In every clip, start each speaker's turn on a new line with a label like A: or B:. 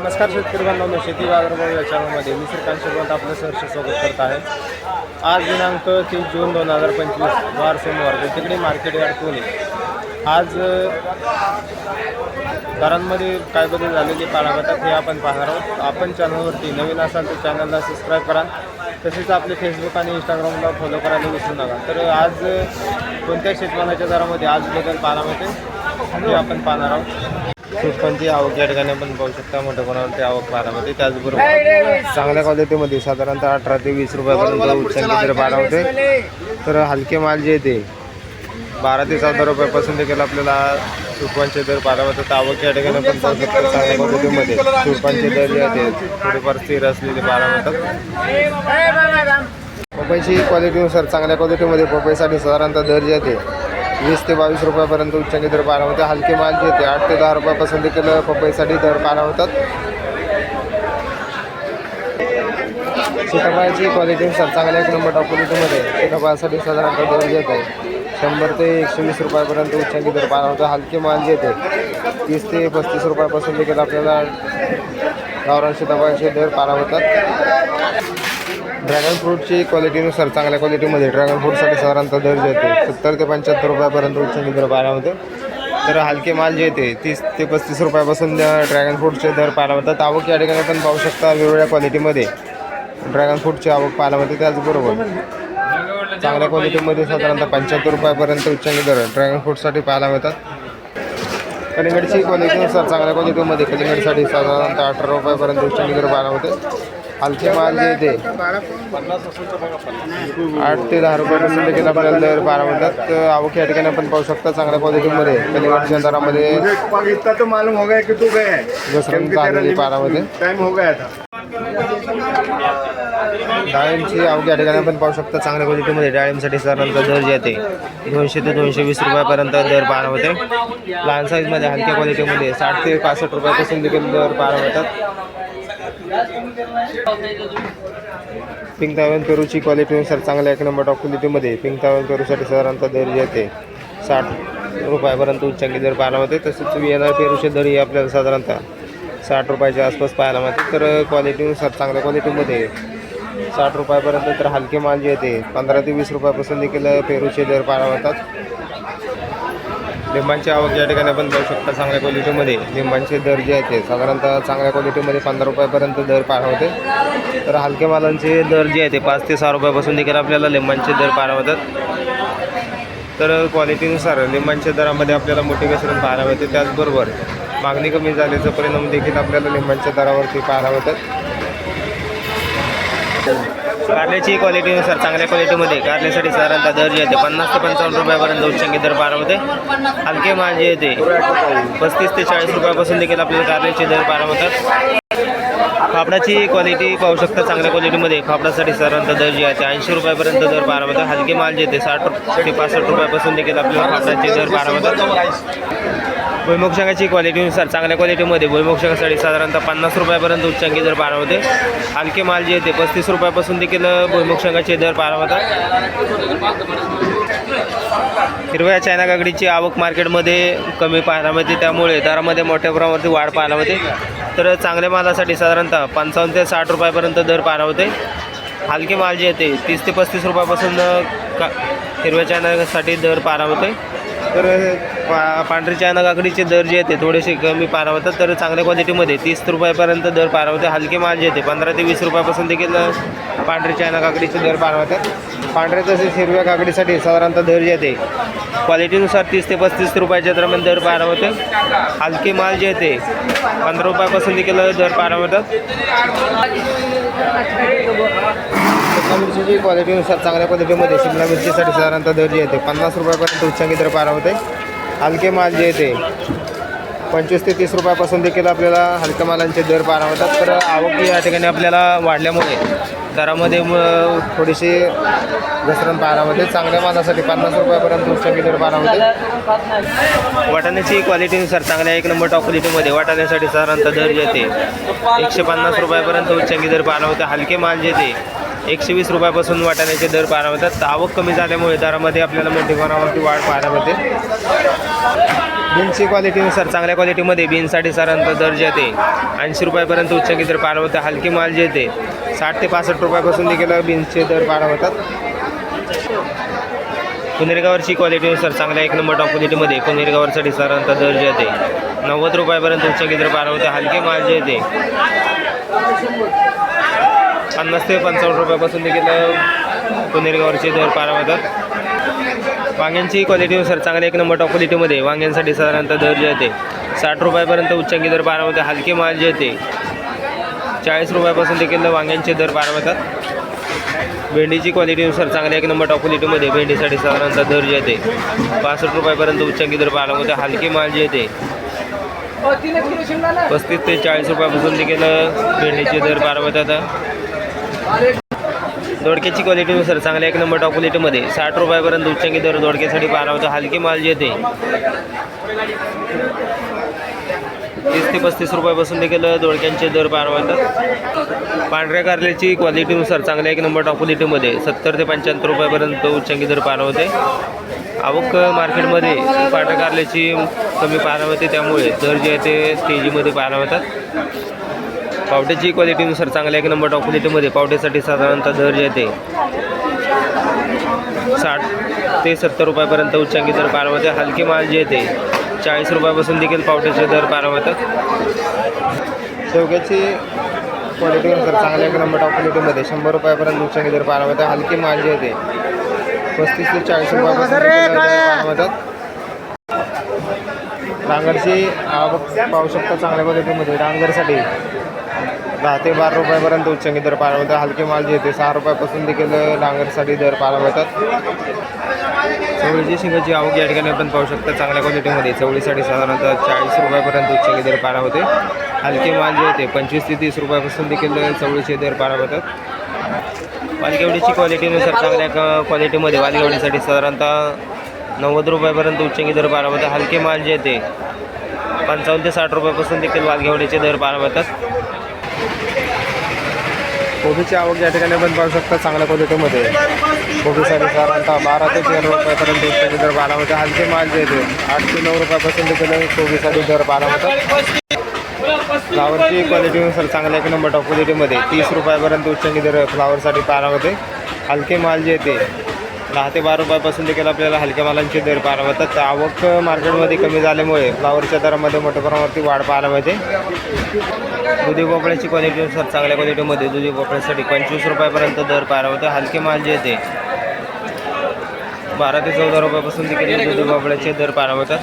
A: नमस्कार शेतकरी बांधवांनो शेती बाजारभाव या चॅनलमध्ये मी श्रीकांत शिरवंत आपलं सहर्ष स्वागत करत आहे. आज दिनांक तीस जून दोन हजार पंचवीस वार सोमवार तिकडे मार्केट यार्ड पुणे आज दरांमध्ये काय बदल झालेले पाहण्यात हे आपण पाहणार आहोत. आपण चॅनलवरती नवीन असाल तर चॅनलला सबस्क्राईब करा. तसेच आपले फेसबुक आणि इंस्टाग्रामला फॉलो करायला विसरू नका. तर आज कोणत्या शेतमालाच्या दरामध्ये आज बदल पाहायला मिळते हे आपण पाहणार आहोत. सूटपंची आवक या ठिकाणी आपण पाहू शकता. मोठ्या प्रमाणावरती आवक मिळते त्याचबरोबर चांगल्या क्वालिटीमध्ये साधारणतः अठरा ते वीस रुपयापर्यंत उच्चांकी दर पाहायला होते तर हलके माल जे येते बारा ते चौदा रुपयापासून देखील आपल्याला सुरपांचे दर पाहायला मिळतात आवक या ठिकाणी आपण पाहू शकतो. चांगल्या क्वालिटीमध्ये सुरपांचे दर जे आहेत थोडेफार स्थिर असलेले पाहायला मिळतात पपईची क्वालिटीनुसार चांगल्या क्वालिटीमध्ये पपईसाठी साधारणतः दर जे आहे वीस ते बावीस रुपयापर्यंत उच्चांकी दर पाहायला होते हलके माल जे ते आठ ते दहा रुपयापासून देखील पपईसाठी दर पाहायला होतात सीताफळाची क्वालिटीनुसार चांगल्या एक नंबर टॉप क्वालिटीमध्ये सीताफळासाठी साधारणतः दर घेत. आहे शंभर ते एकशे वीस रुपयापर्यंत उच्चांकी दर पाहायला होता हलके माल जे ते तीस ते पस्तीस रुपयापासून देखील आपल्याला गावरान सीताफळाचे दर पाहायला होतात ड्रॅगन फ्रूटची क्वालिटीनुसार चांगल्या क्वालिटीमध्ये ड्रॅगन फ्रूटसाठी साधारणतः दर जे येते सत्तर ते पंच्याहत्तर रुपयापर्यंत उच्च दर पाहायला होते तर हलके माल जे येते तीस ते पस्तीस रुपयापासून ड्रॅगन फ्रूटचे दर पाहायला होतात आवक या ठिकाणी पण पाहू शकता वेगवेगळ्या क्वालिटीमध्ये ड्रॅगन फ्रूटची आवक पाहायला होते त्याचबरोबर चांगल्या क्वालिटीमध्ये साधारणतः पंच्याहत्तर रुपयापर्यंत उच्चांकी दर ड्रॅगन फ्रूटसाठी पाहायला मिळतात. कलिंगडची क्वालिटीनुसार चांगल्या क्वालिटीमध्ये कलिंगडसाठी साधारणतः अठरा रुपयापर्यंत उच्चांकी दर पाहायला होते हलके माल जे येते आठ ते दहा रुपयापर्यंत देखील आपल्याला दर बारा म्हणतात आवक या ठिकाणी आपण पाहू शकता. चांगल्या क्वालिटीमध्ये कलिंगडच्या दरामध्ये
B: तू
A: घसरण चांगली पारामध्ये. डाळिंबची आवक या ठिकाणी आपण पाहू शकता. चांगल्या क्वालिटीमध्ये डाळिंबसाठी साधारणतः दर जे येते दोनशे ते दोनशे वीस रुपयापर्यंत दर पार होते. लहान साईजमध्ये हलक्या क्वालिटीमध्ये साठ ते पासष्ट रुपयापासून देखील दर पार होतात. पिंक तावन पेरूची क्वालिटीनुसार चांगल्या एक नंबर टॉप क्वालिटीमध्ये पिंक तावन पेरूसाठी साधारणतः दर जे येते. साठ रुपयापर्यंत उच्चांकी दर पाहायला मिळते. तसेच येणार पेरूचे दरही आपल्याला साधारणतः साठ रुपयाच्या आसपास पाहायला मिळते. तर क्वालिटीनुसार चांगल्या क्वालिटीमध्ये साठ रुपयापर्यंत तर हलके माल जे येते. पंधरा ते वीस रुपयापासून देखील पेरूचे दर पाहायला मिळतात. लिंबांची आवक या ठिकाणी आपण पाहू शकता चांगल्या क्वालिटीमध्ये लिंबांचे दर जे आहेत ते साधारणतः चांगल्या क्वालिटीमध्ये पंधरा रुपयापर्यंत दर पाहायला होते तर हलक्या मालांचे दर जे आहे ते पाच ते सहा रुपयापासून देखील आपल्याला लिंबांचे दर पाहायला होतात तर क्वालिटीनुसार लिंबांच्या दरामध्ये आपल्याला मोठी घसरण पाहायला मिळते. त्याचबरोबर मागणी कमी झाल्याचा परिणाम देखील आपल्याला लिंबांच्या दरावरती पाहायला होतात कारल्याची क्वालिटीनुसार चांगल्या क्वालिटीमध्ये कारल्यासाठी साधारणतः दर जे आहे ते पन्नास ते पंचावन्न रुपयापर्यंत उच्चांकी दर पारामध्ये होते. हलके माल जे येते. पस्तीस ते चाळीस रुपयापासून देखील आपल्याला कारल्याचे दर पाहायला होतात. फापडाची क्वालिटी पाहू शकता चांगल्या क्वालिटीमध्ये फापडासाठी साधारणतः दर जे आहे ते ऐंशी रुपयापर्यंत दर पाहायला होतात. हलके माल जे येते. साठ ते पासष्ट रुपयापासून देखील आपल्याला फापडाचे दर पाहायला होतात क्वालिटीनुसार चांगल्या क्वालिटीमध्ये भुईमुग साधारणतः पन्नास रुपयापर्यंत उच्चांकी दर पारा होते. हलके माल जे येते पस्तीस रुपयापासून देखील भुईमुगशांगाचे दर पारा होतात हिरव्या चायना काकडीची आवक मार्केटमध्ये कमी पाहायला मिळते. त्यामुळे दरामध्ये मोठ्या प्रमाणावरती वाढ पाहायला मिळते. तर चांगल्या मालासाठी साधारणतः पंचावन्न ते साठ रुपयापर्यंत दर पारा होते. हलके माल जे येते तीस ते पस्तीस रुपयापासून का हिरव्या चायनासाठी दर पारा होते. तर पा पांढरी चायना काकडीचे दर जे येते थोडेसे कमी पारावतात होतात तर चांगल्या क्वालिटीमध्ये तीस रुपयापर्यंत दर पारावते. होते हलके माल जे येते पंधरा ते वीस रुपयापासून देखील पांढरी चायना काकडीचे दर पारावतात. होतात पांढऱ्या तसेच हिरव्या काकडीसाठी साधारणतः दर जे येते क्वालिटीनुसार तीस ते पस्तीस रुपयाच्या दरम्यान दर पारावते. हलके माल जे येते पंधरा रुपयापासून देखील दर पारावतात. शिमला मिरचीची क्वालिटीनुसार चांगल्या क्वालिटीमध्ये शिमला मिरचीसाठी साधारणतः दर जे येते पन्नास रुपयापर्यंत उच्चांकी दर पारा होते. हलके माल जे येते पंचवीस ते तीस रुपयापासून देखील आपल्याला हलक्या मालांचे दर पारा होतात. तर आवक या ठिकाणी आपल्याला वाढल्यामुळे दरामध्ये मग थोडीशी घसरण पारामध्ये होते. चांगल्या मालासाठी पन्नास रुपयापर्यंत उच्चांकी दर पारा होते. वाटाण्याची क्वालिटीनुसार चांगल्या एक नंबर टॉप क्वालिटीमध्ये वाटाण्यासाठी साधारणतः दर येते एकशे पन्नास रुपयापर्यंत उच्चांकी दर पार होते. हलके माल जे येते एकशे वीस रुपयापासून वाटाण्याचे दर पाहायला मिळतात. तर आवक कमी झाल्यामुळे दरामध्ये आपल्याला मोठी प्रमाणावरती वाढ पाहायला मिळते. बीन्सची क्वालिटीनुसार चांगल्या क्वालिटीमध्ये बीन्ससाठी साधारणतः दर जे येते ऐंशी रुपयापर्यंत उच्चांकी दर पाहायला मिळते. हलकी माल जे येते साठ ते पासष्ट रुपयापासून देखील बीन्सचे दर पाहायला मिळतात. पुनेरगावरची क्वालिटीनुसार चांगल्या एक नंबर टॉप क्वालिटीमध्ये पुनेरगावरसाठी साधारणतः दर जे येते नव्वद रुपयापर्यंत उच्चांकी दर पाहायला मिळते. हलके माल जे येते पन्नास ते पंचावन्न रुपयापासून देखील पुनेरगावरचे दर पार मिळतात वांग्यांची क्वालिटीनुसार चांगल्या एक नंबर टॉप क्वालिटीमध्ये वांग्यांसाठी साधारणतः दर जे येते साठ रुपयापर्यंत उच्चांकी दर पाहायला होते हलके माल जे येते चाळीस रुपयापासून देखील वांग्यांचे दर पाहायला भेंडीची क्वालिटीनुसार चांगल्या एक नंबर टॉप क्वालिटीमध्ये भेंडीसाठी साधारणतः दर जे येते पासष्ट रुपयापर्यंत उच्चांकी दर पाहायला होते हलके माल जे येते पस्तीस ते चाळीस रुपयापासून देखील भेंडीचे दर पाहायला दोडक्याची क्वालिटीनुसार चांगल्या एक नंबर टॉप क्वालिटीमध्ये साठ रुपयापर्यंत उच्चांकी दर दोडक्यासाठी पाहायला हलकी हलके माल जे येते. तीस ते पस्तीस रुपयापासून देखील दोडक्यांचे दर पाहायला पांढऱ्या कारल्याची क्वालिटीनुसार चांगल्या एक नंबर टॉप क्वालिटीमध्ये सत्तर ते पंच्याहत्तर रुपयापर्यंत उच्चांकी दर पारवते होते आवक मार्केटमध्ये पांढऱ्या कारल्याची कमी पाहायला त्यामुळे दर जे आहे ते तेजीमध्ये पाहायला पावट्याची क्वालिटीनुसार चांगल्या एक नंबर टॉप क्वालिटीमध्ये पावट्यासाठी साधारणतः दर जे येते साठ ते सत्तर रुपयापर्यंत उच्चांकी दर मिळते हलके माल जे येते चाळीस रुपयापासून देखील पावट्याचे दर मिळतात शेवग्याची क्वालिटीनुसार चांगल्या एक नंबर टॉप क्वालिटीमध्ये शंभर रुपयापर्यंत उच्चांकी दर मिळतात हलके माल जे येते पस्तीस ते चाळीस मिळतात डांगरची आवक पाहू शकता चांगल्या क्वालिटीमध्ये डांगरसाठी दहा ते बारा रुपयापर्यंत उच्चंगी दर पाहायला मिळतात. हलके माल जे येते सहा रुपयापासून देखील डांगरसाठी दर पाहायला मिळतात. चवळीची शिंगाची आवक या ठिकाणी आपण पाहू शकता चांगल्या क्वालिटीमध्ये चवळीसाठी साधारणतः चाळीस रुपयापर्यंत उच्चांकी दर पाहायला होते. हलके माल जे येते पंचवीस ते तीस रुपयापासून देखील चवळीचे दर पाहायला मिळतात. वालगेवडीची क्वालिटीनुसार चांगल्या क्वालिटीमध्ये वालगेवडीसाठी साधारणतः नव्वद रुपयापर्यंत उच्चंगी दर पाहायला मिळतात. हलके माल जे येते पंचावन्न ते साठ रुपयापासून देखील वालगेवडीचे दर पाहायला मिळतात. कोबीची आवक या ठिकाणी पण पाहू शकता चांगल्या क्वालिटीमध्ये. कोबीसाठी साधारणतः बारा ते तेरा रुपयापर्यंत उच्चांकी दर पाहायला मिळतात हलके माल जे येते आठ ते नऊ रुपयापासून देखील कोबीसाठी दर पाहायला मिळतात फ्लावरची क्वालिटीनुसार चांगल्या एक नंबर टॉप क्वालिटीमध्ये तीस रुपयापर्यंत उच्चांकी दर फ्लावरसाठी पाहायला होते हलके माल जे येते दहा ते बारा रुपयापासून देखील आपल्याला हलक्या मालांचे दर पाहायला मिळतात. आवक मार्केटमध्ये कमी झाल्यामुळे फ्लावरच्या दरामध्ये मोठ्या प्रमाणावरती वाढ पाहायला मिळते. दुधी भोपळ्याची क्वालिटीनुसार चांगल्या क्वालिटीमध्ये दुधी भोपळ्यासाठी पंचवीस रुपयापर्यंत दर पाहायला होते हलके माल जे येते बारा ते चौदा रुपयापासून देखील दुधी भोपळ्याचे दर पाहायला मिळतात.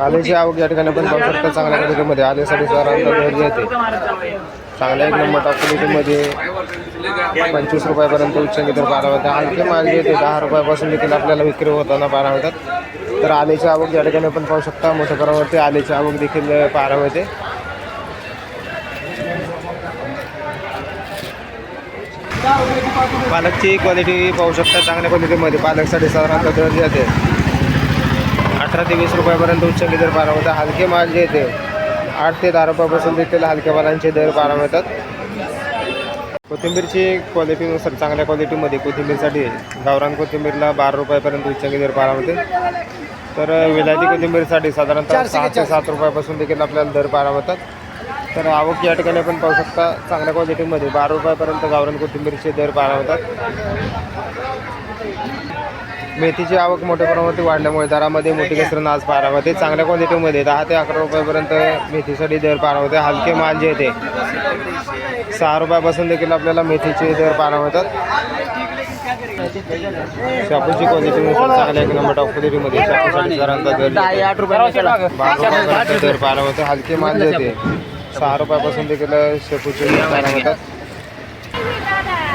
A: आलेची आवक या ठिकाणी पण पाहू शकता चांगल्या क्वालिटीमध्ये आल्यासाठी साधारणतः दर जे येते चांगल्या एक नंबर टॉप क्वालिटीमध्ये पंचवीस रुपयापर्यंत उच्च दर पारा होता हलके माल येते दहा रुपयापासून देखील आपल्याला विक्री होताना पारा होतात तर आलेची आवक या ठिकाणी आपण पाहू शकता. मोठ्या प्रमाणावरती आलेची आवक देखील पारा मिळते. पालकची क्वालिटी पाहू शकता. चांगल्या क्वालिटीमध्ये पालकसाठी साधारणतः दर जाते येते अठरा ते वीस रुपयापर्यंत उच्च दर पारा मिळतात. हलके माल जे येते आठ ते दहा रुपयापासून देखील हलक्या मालांचे दर पारा मिळतात. कोथिंबीरची क्वालिटीनुसार चांगल्या क्वालिटीमध्ये कोथिंबीरसाठी गावरान कोथिंबीरला बारा रुपयापर्यंत उच्चांकी दर पाहायला मिळते. तर विलायती कोथिंबीरसाठी साधारणतः सहा ते सात रुपयापासून देखील आपल्याला दर पाहायला मिळतात. तर आवक या ठिकाणी आपण पाहू शकता चांगल्या क्वालिटीमध्ये बारा रुपयापर्यंत गावरान कोथिंबीरचे दर पाहायला मिळतात. मेथीची आवक मोठ्या प्रमाणात वाढल्यामुळे दरामध्ये मोठी घसरण आज पाहायला मिळते चांगल्या क्वालिटीमध्ये दहा ते अकरा रुपयापर्यंत मेथीसाठी दर पाहायला मिळते हलके माल जे येते. सहा रुपयापासून देखील आपल्याला मेथीचे दर पाहायला मिळतात शापूची क्वालिटीनुसार चांगल्या एक नंबर टॉप क्वालिटीमध्ये शापूसाठी साधारणतः दर आठ रुपये बारा रुपयापर्यंत दर पाहायला मिळते हलके माल जे येते. सहा रुपयापासून देखील शेपूचे दर पाहायला मिळतात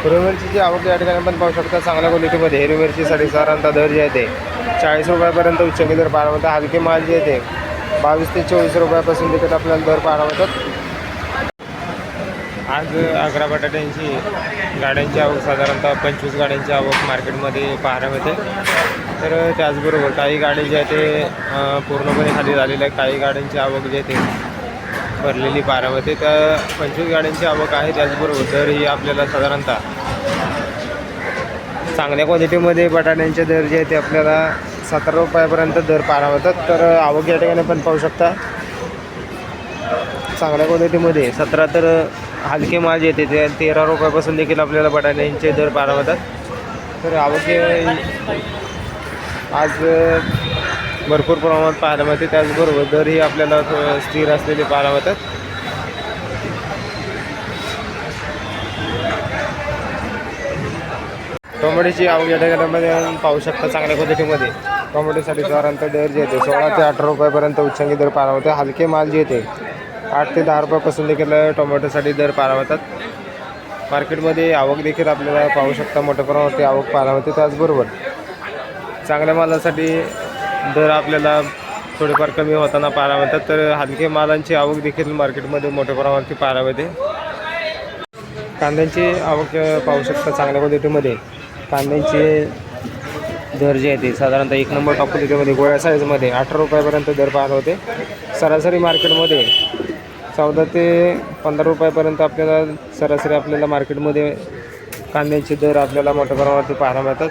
A: हिरवी आवक या ठिकाणी आपण पाहू शकता चांगल्या क्वालिटीमध्ये हिरवी साडी साधारणतः दर जे आहे ते चाळीस रुपयापर्यंत उच्चांकी दर पाहायला मिळतात. हलके माल जे येते बावीस ते चोवीस रुपयापासून देखील आपल्याला दर पाहायला मिळतात. आज अकरा बटाट्यांची गाड्यांची आवक साधारणतः पंचवीस गाड्यांची आवक मार्केटमध्ये पाहायला मिळते. तर त्याचबरोबर काही गाडी जे आहे ते पूर्णपणे खाली झालेल्या आहे काही गाड्यांची आवक जे आहे ते भरलेली बारामती. त्या पंचवीस गाड्यांची आवक आहे त्याचबरोबर दर ही आपल्याला साधारणतः चांगल्या क्वालिटीमध्ये बटाट्यांचे दर जे आहे ते आपल्याला सतरा रुपयापर्यंत दर पारा होतात तर आवक या ठिकाणी पण पाहू शकता. चांगल्या क्वालिटीमध्ये सतरा तर हलके माल येते ते तेरा रुपयापासून देखील आपल्याला बटाट्यांचे दर पारा होतात तर आवक आज भरपूर प्रमाणात पाहायला मिळते. त्याचबरोबर दरही आपल्याला स्थिर असलेले पाहायला मिळतात. टोमॅटोची आवक या ठिकाणामध्ये पाहू शकता चांगल्या क्वालिटीमध्ये. टोमॅटोसाठी साधारणतः दर जे येते सोळा ते अठरा रुपयापर्यंत उच्चांकी दर पाहायला होते हलके माल जे येते आठ ते दहा रुपयापासून देखील टोमॅटोसाठी दर पारा होतात मार्केटमध्ये आवक देखील आपल्याला पाहू शकता. मोठ्या प्रमाणावरती आवक पाहायला मिळते. त्याचबरोबर चांगल्या मालासाठी दर आपल्याला थोडेफार कमी होताना पाहायला मिळतात. तर हलके मालांची आवक देखील मार्केटमध्ये मोठ्या प्रमाणावरती पाहायला मिळते. कांद्यांची आवक पाहू शकता चांगल्या क्वालिटीमध्ये. कांद्यांचे दर जे आहे ते. साधारणतः एक नंबर टॉप क्वालिटीमध्ये गोळ्या साईजमध्ये अठरा रुपयापर्यंत दर पाहत होते. सरासरी मार्केटमध्ये चौदा ते पंधरा रुपयापर्यंत आपल्याला सरासरी आपल्याला मार्केटमध्ये कांद्याचे दर आपल्याला मोठ्या प्रमाणावरती पाहायला मिळतात.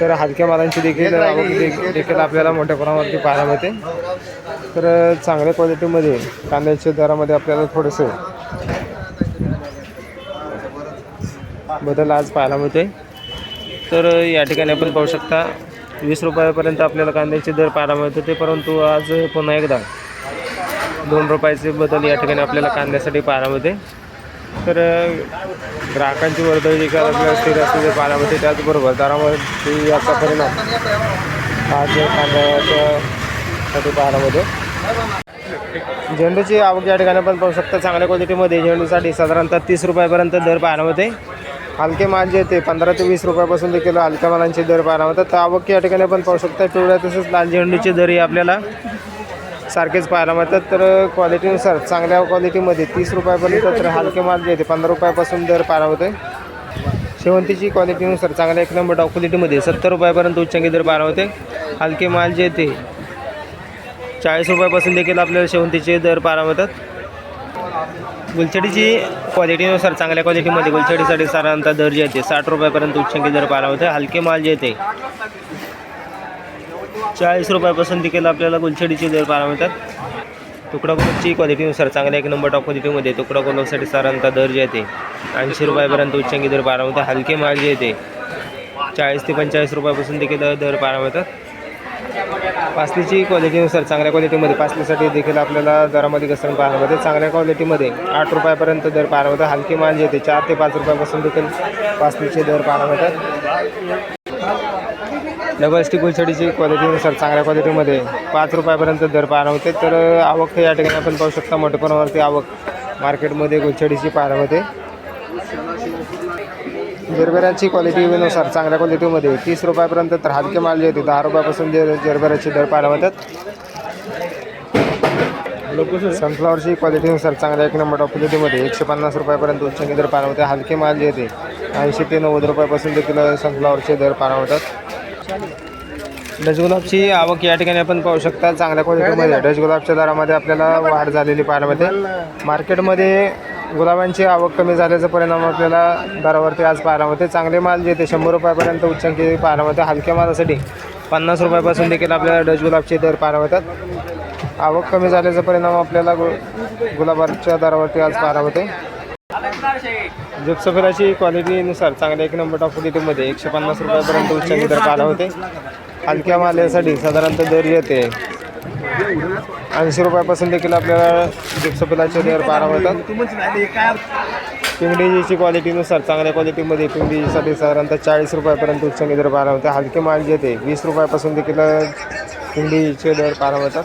A: तर हलक्या मालांची देखील आवक देखील आपल्याला मोठ्या प्रमाणावरती पाहायला मिळते. तर चांगल्या क्वालिटीमध्ये कांद्याच्या दरामध्ये आपल्याला थोडंसं बदल आज पाहायला मिळतोय. तर या ठिकाणी आपण पाहू शकता वीस रुपयापर्यंत आपल्याला कांद्याचे दर पाहायला मिळत होते परंतु आज पुन्हा एकदा दोन रुपयाचे बदल या ठिकाणी आपल्याला कांद्यासाठी पाहायला मिळते तर ग्राहकांची वर्दळ जी आपल्याला असते असते पाहायला पाण्यामध्ये त्याचबरोबर दरामध्ये याचा परिणाम. आज कांद्याच्या साठी पाहायला झेंडूची आवक या ठिकाणी पण पाहू शकता चांगल्या क्वालिटीमध्ये झेंडूसाठी साधारणतः तीस रुपयापर्यंत दर पाण्यामध्ये होते हलके माल जे ते पंधरा ते वीस रुपयापासून देखील हलक्या मालांचे दर पाहायला होतात तर आवक या ठिकाणी पण पाहू शकता पिवळ्या तसंच लाल झेंडूचे दरही आपल्याला. सारखेच पाहायला मिळतात. तर क्वालिटीनुसार चांगल्या क्वालिटीमध्ये तीस रुपयापर्यंत तर हलके माल जे आहे पंधरा रुपयापासून दर पाहायला होते शेवंतीची क्वालिटीनुसार चांगल्या एक नंबर टॉप क्वालिटीमध्ये सत्तर रुपयापर्यंत उच्चांकी दर पाहायला होते हलके माल जे ते चाळीस रुपयापासून देखील आपल्याला शेवंतीचे दर पाहायला मिळतात. गुलछडीची क्वालिटीनुसार चांगल्या क्वालिटीमध्ये गुलछडीसाठी साधारणतः दर जे येते साठ रुपयापर्यंत उच्चांकी दर पाहायला होते हलके माल जे येते चाळीस रुपयापासून देखील आपल्याला गुलछडीचे दर पाहायला मिळतात. तुकडा गुलाबची क्वालिटीनुसार चांगल्या एक नंबर टॉप क्वालिटीमध्ये तुकडा गुलाबसाठी साधारणतः दर जे येते ऐंशी रुपयापर्यंत उच्चांकी दर पाहायला मिळतात. हलके माल जे येते चाळीस ते पंचेचाळीस रुपयापासून देखील दर पाहायला मिळतात. पासलीची क्वालिटीनुसार चांगल्या क्वालिटीमध्ये पासलीसाठी देखील आपल्याला दरामध्ये घसरण पाहायला मिळते. चांगल्या क्वालिटीमध्ये आठ रुपयापर्यंत दर पाहायला मिळतात. हलकी माल जे येते चार ते पाच रुपयापासून देखील पासलीचे दर पाहायला मिळतात. डबल स्टिक गुलछडीची क्वालिटीनुसार चांगल्या क्वालिटीमध्ये पाच रुपयापर्यंत दर पाहायला होते तर आवक या ठिकाणी आपण पाहू शकता मोठ्या प्रमाणावरती आवक मार्केटमध्ये गुलछडीची पाहायला होते जरबेराची क्वालिटीनुसार चांगल्या क्वालिटीमध्ये तीस रुपयापर्यंत तर हलके माल जे होते दहा रुपयापासून जर जरबेऱ्याचे दर पाहायला होतात सनफ्लॉवरची क्वालिटीनुसार चांगल्या एक नंबर क्वालिटीमध्ये एकशे पन्नास रुपयापर्यंत उच्चांकी दर पाहायला होते हलके माल जे येते ऐंशी ते नव्वद रुपयापासून देखील सनफ्लॉवरचे दर पाहायला होतात डचगुलाबची आवक या ठिकाणी आपण पाहू शकता. चांगल्या क्वालिटीमध्ये. डचगुलाबच्या दरामध्ये आपल्याला वाढ झालेली पाहायला मिळते. मार्केटमध्ये गुलाबांची आवक कमी झाल्याचा परिणाम आपल्याला दरावरती आज पाहायला मिळते. चांगले माल जे ते शंभर रुपयापर्यंत उच्चांकी पाहायला मिळते. हलक्या मालासाठी पन्नास रुपयापासून देखील आपल्याला डजगुलाबचे दर पाहायला मिळतात. आवक कमी झाल्याचा परिणाम आपल्याला गु गुलाबाच्या दरावरती आज पाहायला मिळते. जिप्सफिराची क्वालिटीनुसार चांगल्या एक नंबर टॉप क्वालिटीमध्ये एकशे पन्नास रुपयापर्यंत उच्चांनी दर पाहायला होते. हलक्या माल्यासाठी साधारणतः दर येते. ऐंशी रुपयापासून देखील आपल्याला जिप्सफिलाचे दर पारा होतात पिंगडीजीची क्वालिटीनुसार चांगल्या क्वालिटीमध्ये पिंगडीजीसाठी साधारणतः चाळीस रुपयापर्यंत उच्चांनी दर पारा होते. हलके माल जे ते वीस रुपयापासून देखील पिंगडीजीचे दर पारा होतात